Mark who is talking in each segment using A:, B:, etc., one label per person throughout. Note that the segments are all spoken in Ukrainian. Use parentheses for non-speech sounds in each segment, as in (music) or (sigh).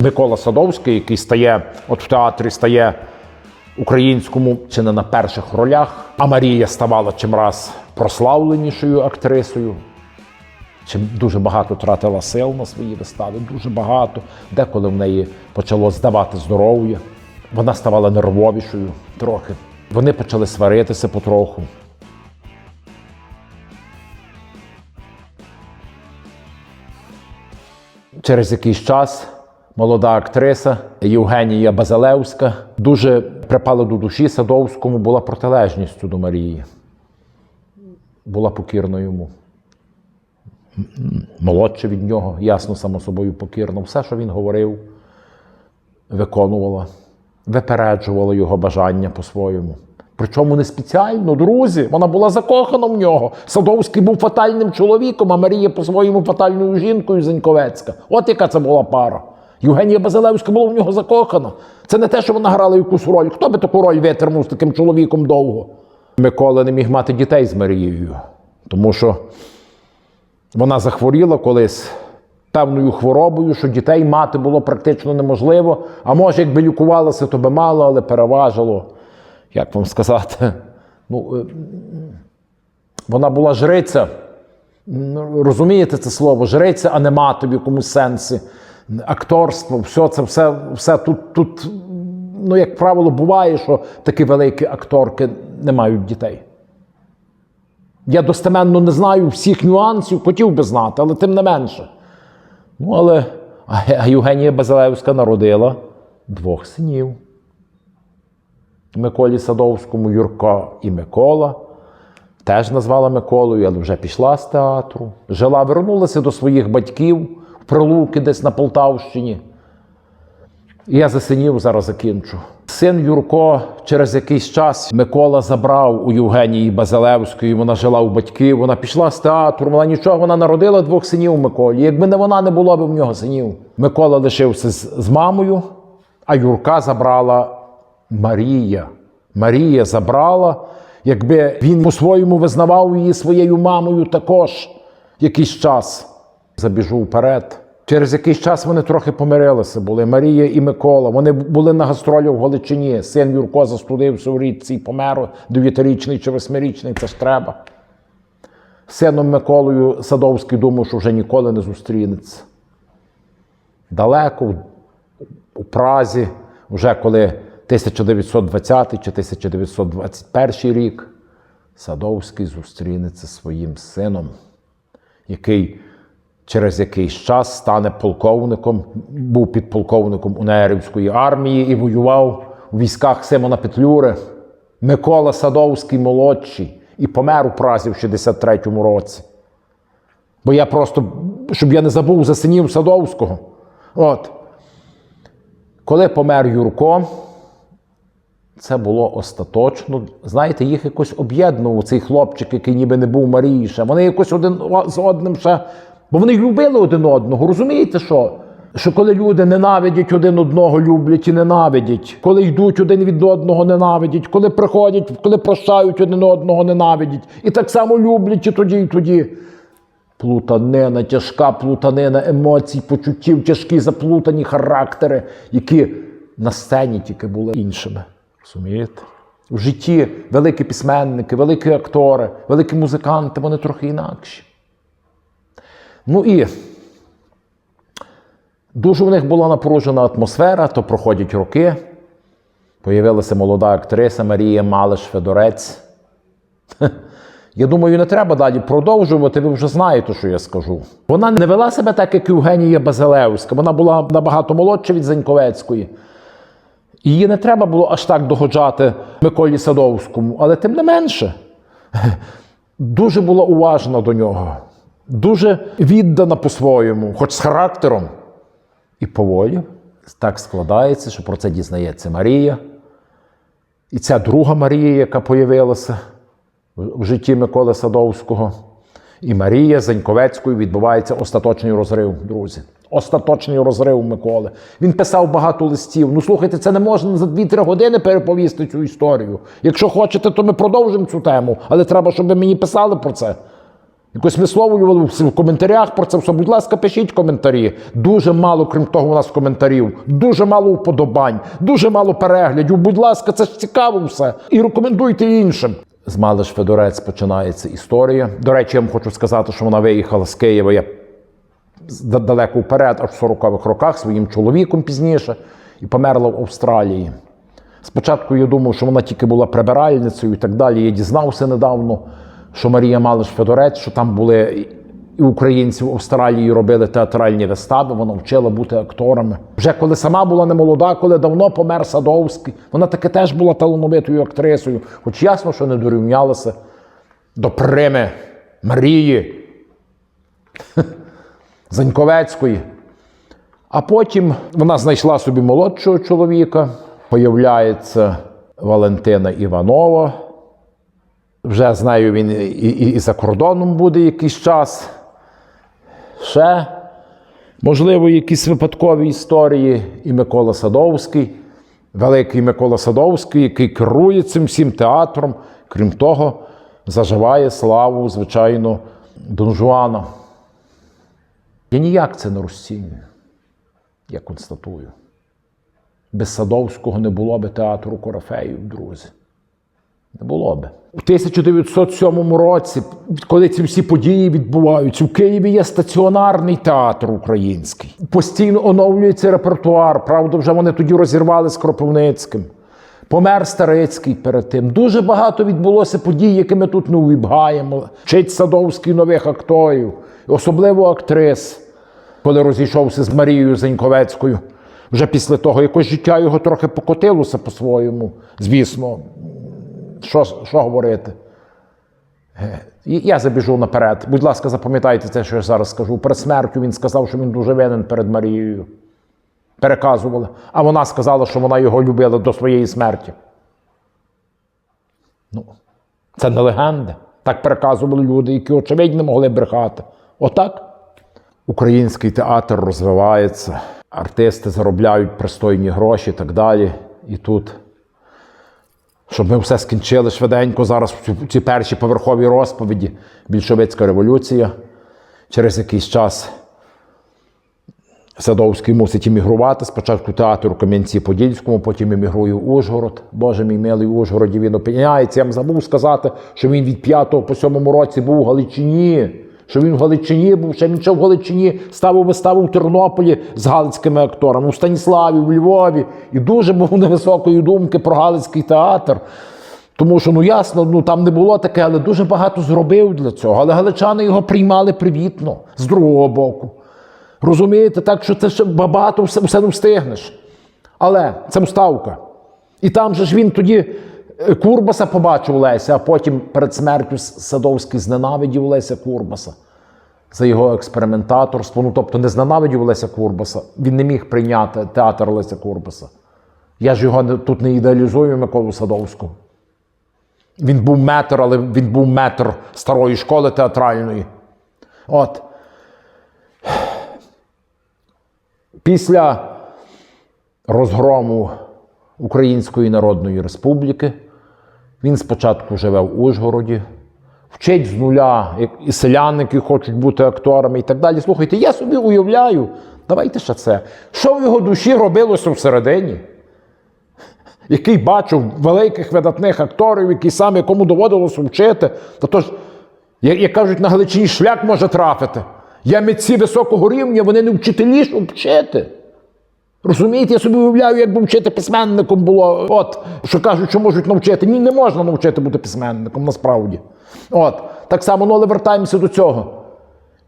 A: Микола Садовський, який стає, от в театрі стає українському чи не на перших ролях, а Марія ставала чимраз прославленішою актрисою. Чим дуже багато тратила сил на свої вистави, дуже багато. Деколи в неї почало здавати здоров'я. Вона ставала нервовішою трохи. Вони почали сваритися потроху. Через якийсь час молода актриса Євгенія Базалевська дуже припала до душі Садовському, була протилежністю до Марії. Була покірна йому. Молодша від нього, ясно, само собою покірно. Все, що він говорив, виконувала, випереджувала його бажання по-своєму. Причому не спеціально, друзі. Вона була закохана в нього. Садовський був фатальним чоловіком, а Марія по-своєму фатальною жінкою Зеньковецька. От яка це була пара. Євгенія Базилевська була в нього закохана. Це не те, що вона грала якусь роль. Хто би таку роль витримав з таким чоловіком довго? Микола не міг мати дітей з Марією, тому що вона захворіла колись певною хворобою, що дітей мати було практично неможливо. А може, якби лікувалася, то би мало, але переважило. Як вам сказати? Ну, е, вона була жриця. Ну, Розумієте це слово? Жриця, а не мати в якомусь сенсі. Акторство, все це все, все тут, тут, ну, як правило, буває, що такі великі акторки не мають дітей. Я достеменно не знаю всіх нюансів, хотів би знати, але тим не менше. Ну, але а Євгенія Базилевська народила двох синів. Миколі Садовському Юрко і Микола. Теж назвала Миколою, але вже пішла з театру. Жила, вернулася до своїх батьків Прилуки десь на Полтавщині. І я за синів зараз закінчу. Син Юрко через якийсь час Микола забрав у Євгенії Базилевської. Вона жила у батьків, вона пішла з театру, вона нічого, вона народила двох синів Миколі. Якби не вона, не було б в нього синів. Микола лишився з, з мамою, а Юрка забрала Марія. Марія забрала, якби він по-своєму визнавав її своєю мамою також якийсь час. Забіжу вперед. Через якийсь час вони трохи помирилися були. Марія і Микола. Вони були на гастролі в Галичині. Син Юрко застудився у річці і помер. Дев'ятирічний чи восьмирічний, це ж треба. Сином Миколою Садовський думав, що вже ніколи не зустрінеться. Далеко, у Празі, вже коли 1920 чи 1921 рік, Садовський зустрінеться зі своїм сином, який через якийсь час стане полковником, був підполковником Унерівської армії і воював у військах Симона Петлюри, Микола Садовський молодший, і помер у Празі в 63-му році. Бо я просто, щоб я не забув за синів Садовського. От. Коли помер Юрко, це було остаточно. Знаєте, їх якось об'єднував цей хлопчик, який ніби не був Марії ще. Вони якось один з одним ще. Бо вони любили один одного. Розумієте що? Що коли люди ненавидять один одного, люблять і ненавидять, коли йдуть один від одного, ненавидять, коли приходять, коли прощають один одного, ненавидять. І так само люблять і тоді, і тоді. Плутанина, тяжка плутанина емоцій, почуттів, тяжкі заплутані характери, які на сцені тільки були іншими. Розумієте? В житті великі письменники, великі актори, великі музиканти, вони трохи інакші. Ну і дуже в них була напружена атмосфера, то проходять роки. Появилася молода актриса Марія Малиш Федорець. (laughs) Я думаю, не треба далі продовжувати, ви вже знаєте, що я скажу. Вона не вела себе так, як Євгенія Базилевська. Вона була набагато молодша від Заньковецької. Її не треба було аж так догоджати Миколі Садовському, але тим не менше, (laughs) дуже була уважна до нього, дуже віддана по-своєму, хоч з характером. І поволі так складається, що про це дізнається Марія. І ця друга Марія, яка появилася в житті Миколи Садовського, і Марія Заньковецькою відбувається остаточний розрив, друзі. Остаточний розрив Миколи. Він писав багато листів. Ну, слухайте, це не можна за 2-3 години переповісти цю історію. Якщо хочете, то ми продовжимо цю тему, але треба, щоб ви мені писали про це. Якось висловлювали в коментарях про це все. Будь ласка, пишіть коментарі. Дуже мало, крім того, у нас коментарів, дуже мало вподобань, дуже мало переглядів. Будь ласка, це ж цікаво все. І рекомендуйте іншим. З Малиш Федорець починається історія. До речі, я вам хочу сказати, що вона виїхала з Києва. Я далеко вперед, аж в 40-х роках, своїм чоловіком пізніше, і померла в Австралії. Спочатку я думав, що вона тільки була прибиральницею і так далі. Я дізнався недавно, що Марія Малиш Федорець, що там були і українці в Австралії робили театральні вистави, вона вчила бути акторами. Вже коли сама була не молода, коли давно помер Садовський, вона таки теж була талановитою актрисою, хоч ясно, що не дорівнялася до прими Марії (laughs) Заньковецької. А потім вона знайшла собі молодшого чоловіка, появляється Валентина Іванова. Вже з нею він і, і, і за кордоном буде якийсь час. Ще, можливо, якісь випадкові історії. І Микола Садовський, великий Микола Садовський, який керує цим всім театром, крім того, заживає славу, звичайно, Дон Жуана. Я ніяк це не розцінюю. Я констатую. Без Садовського не було би театру Корофеїв, друзі. Не було би. У 1907 році, коли ці всі події відбуваються, у Києві є стаціонарний театр український. Постійно оновлюється репертуар. Правда, вже вони тоді розірвали з Кропивницьким. Помер Старицький перед тим. Дуже багато відбулося подій, які ми тут не увібгаємо. Вчить Садовський нових акторів, особливо актрис, коли розійшовся з Марією Зеньковецькою. Вже після того якось життя його трохи покотилося по-своєму, звісно. Що, що говорити? Е, Я забіжу наперед. Будь ласка, запам'ятайте те, що я зараз скажу. Перед смертю він сказав, що він дуже винен перед Марією. Переказували. А вона сказала, що вона його любила до своєї смерті. Ну, це не легенда. Так переказували люди, які, очевидно, могли брехати. Отак. Український театр розвивається, артисти заробляють пристойні гроші і так далі. І тут щоб ми все скінчили швиденько зараз ці перші поверхові розповіді. Більшовицька революція. Через якийсь час Садовський мусить іммігрувати. Спочатку театр у Кам'янці-Подільському, потім іммігрує в Ужгород. Боже мій милий, в Ужгороді він опиняється. Я вам забув сказати, що він від 5 по 7 році був у Галичині. Що він в Галичині був, ще він ще в Галичині ставив виставу в Тернополі з галицькими акторами, у Станіславі, в Львові. І дуже був (laughs) невисокої думки про Галицький театр. Тому що, ну ясно, ну там не було таке, але дуже багато зробив для цього. Але галичани його приймали привітно з другого боку. Розумієте, так що це ще багато все, все не встигнеш. Але це вставка. І там же ж він тоді Курбаса побачив Леся, а потім перед смертю Садовський зненавидів Леся Курбаса за його експериментаторство. Ну, тобто не зненавидів Леся Курбаса. Він не міг прийняти театр Леся Курбаса. Я ж його тут не ідеалізую Миколу Садовського. Він був метр, але він був метр старої школи театральної. От. Після розгрому Української Народної Республіки він спочатку живе в Ужгороді, вчить з нуля і селяни, хочуть бути акторами і так далі. Слухайте, я собі уявляю, давайте ще це. Що в його душі робилося всередині? Який бачив великих видатних акторів, які сам якому доводилося вчити. Та то ж, як, кажуть, на Галичині шлях може трафити. Є митці високого рівня, вони не вчителі, щоб вчити. Розумієте, я собі уявляю, якби вчити письменником було. От, що кажуть, що можуть навчити. Ні, не можна навчити бути письменником, насправді. От, так само, ну але вертаємося до цього.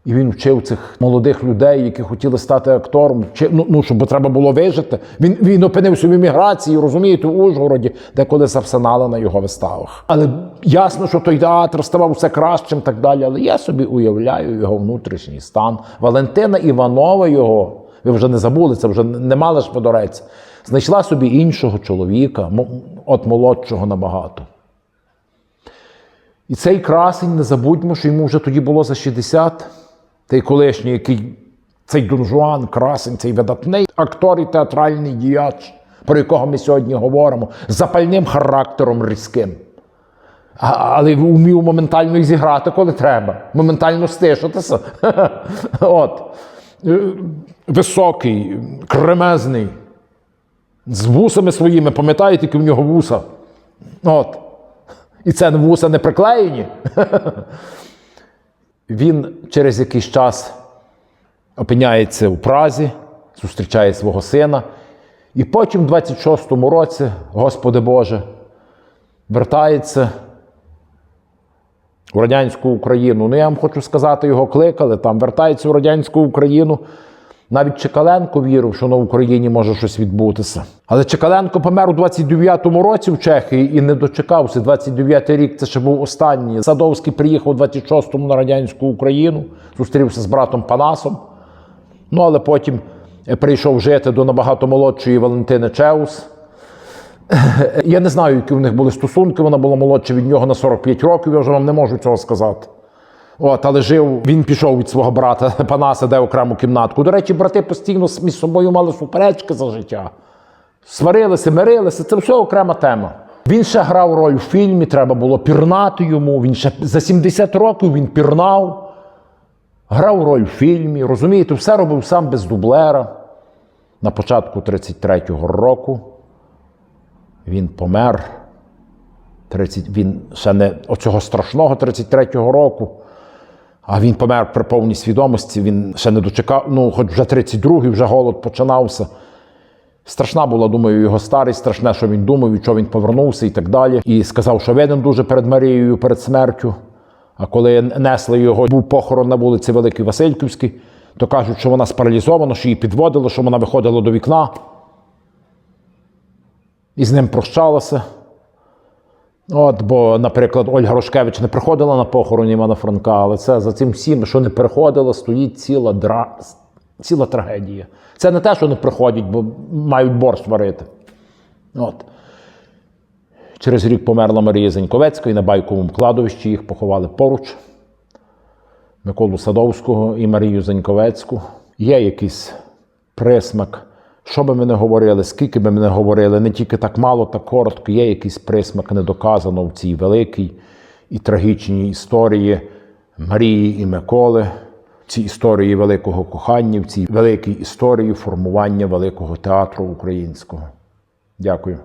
A: І він вчив цих молодих людей, які хотіли стати актором. Вчив, ну, ну, щоб треба було вижити. Він, він опинився в еміграції, розумієте, у Ужгороді, де коли завсинали на його виставах. Але ясно, що той театр ставав все кращим так далі. Але я собі уявляю його внутрішній стан. Валентина Іванова його, ви вже не забули, це вже не мала Федорець, знайшла собі іншого чоловіка, от молодшого набагато. І цей красень, не забудьмо, що йому вже тоді було за 60. Той колишній, який цей Дон Жуан, красень, цей видатний актор і театральний діяч, про якого ми сьогодні говоримо, з запальним характером різким. Але вмів моментально і зіграти, коли треба. Моментально стишитися. (laughs) От. Е, Високий, кремезний, з вусами своїми, пам'ятаєте, які в нього вуса? От. І це вуса не приклеєні. (laughs) Він через якийсь час опиняється у Празі, зустрічає свого сина. І потім, в 26-му році, Господи Боже, вертається у радянську Україну. Ну, я вам хочу сказати, його кликали там, вертається у радянську Україну. Навіть Чекаленко вірив, що на Україні може щось відбутися. Але Чекаленко помер у 29-му році в Чехії і не дочекався. 29-й рік це ще був останній. Садовський приїхав у 26-му на радянську Україну, зустрівся з братом Панасом. Ну, але потім е, прийшов жити до набагато молодшої Валентини Чеус. Я не знаю, які в них були стосунки. Вона була молодша від нього на 45 років, я вже вам не можу цього сказати. От, але жив, він пішов від свого брата (laughs) Панаса, де окрему кімнатку. До речі, брати постійно між собою мали суперечки за життя. Сварилися, мирилися, це все окрема тема. Він ще грав роль в фільмі, треба було пірнати йому. Він ще за 70 років він пірнав, грав роль в фільмі. Розумієте, все робив сам без дублера. На початку 33-го року він помер. 30, він ще не оцього страшного 33-го року. А він помер при повній свідомості, він ще не дочекав, ну, хоч вже 32-й, вже голод починався. Страшна була, думаю, його старість, страшне, що він думав, і що він повернувся і так далі. І сказав, що винен дуже перед Марією, перед смертю. А коли несли його, був похорон на вулиці Великій Васильківській, то кажуть, що вона спаралізована, що її підводило, що вона виходила до вікна і з ним прощалася. От, бо, наприклад, Ольга Рошкевич не приходила на похорон Івана Франка, але це за цим всім, що не приходила, стоїть ціла, дра... ціла трагедія. Це не те, що не приходять, бо мають борщ варити. От. Через рік померла Марія Зеньковецька і на байковому кладовищі їх поховали поруч. Миколу Садовського і Марію Зеньковецьку. Є якийсь присмак. Що би ми не говорили, скільки би ми не говорили, не тільки так мало, так коротко, є якийсь присмак недоказано в цій великій і трагічній історії Марії і Миколи, в цій історії великого кохання, в цій великій історії формування великого театру українського. Дякую.